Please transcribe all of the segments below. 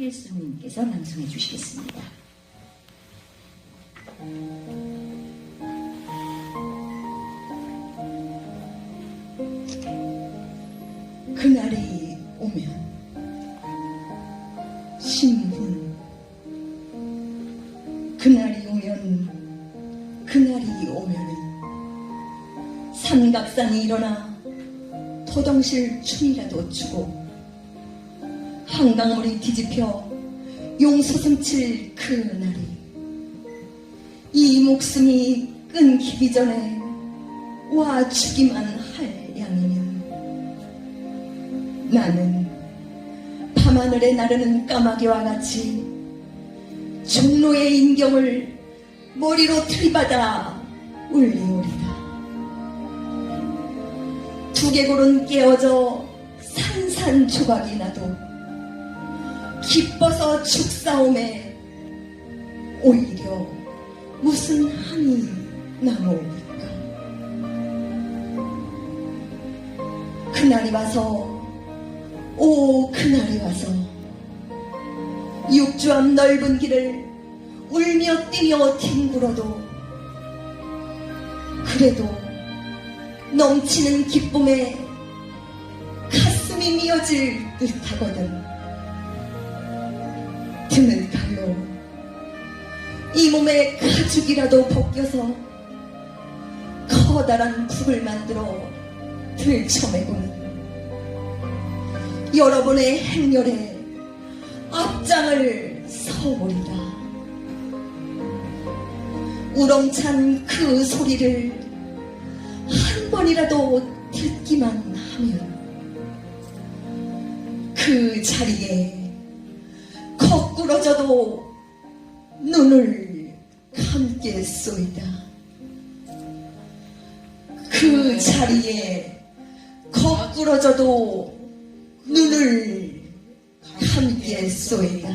한길수님께서 낭송해 주시겠습니다. 그날이 오면 신분 그날이 오면 그날이 오면은 삼각산이 일어나 토동실 춤이라도 추고 한강물이 뒤집혀 용솟음칠 그날이 이 목숨이 끊기기 전에 와 주기만 할 양이면 나는 밤하늘에 나르는 까마귀와 같이 종로의 인경을 머리로 들이받아 울리오리다. 두개골은 깨어져 산산조각이 나도 기뻐서 축사옴에 오히려 무슨 한이 남오니까? 그날이 와서 오 그날이 와서 육주 앞 넓은 길을 울며 뛰며 뒹굴어도 그래도 넘치는 기쁨에 가슴이 미어질 듯하거든 드는 칼로 이 몸에 가죽이라도 벗겨서 커다란 북을 만들어 들쳐매고는 여러분의 행렬에 앞장을 서보리라. 우렁찬 그 소리를 한 번이라도 듣기만 하면 그 자리에 부끄러져도 눈을 감겠소이다. 그 자리에 거꾸러져도 눈을 감겠소이다.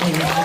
네.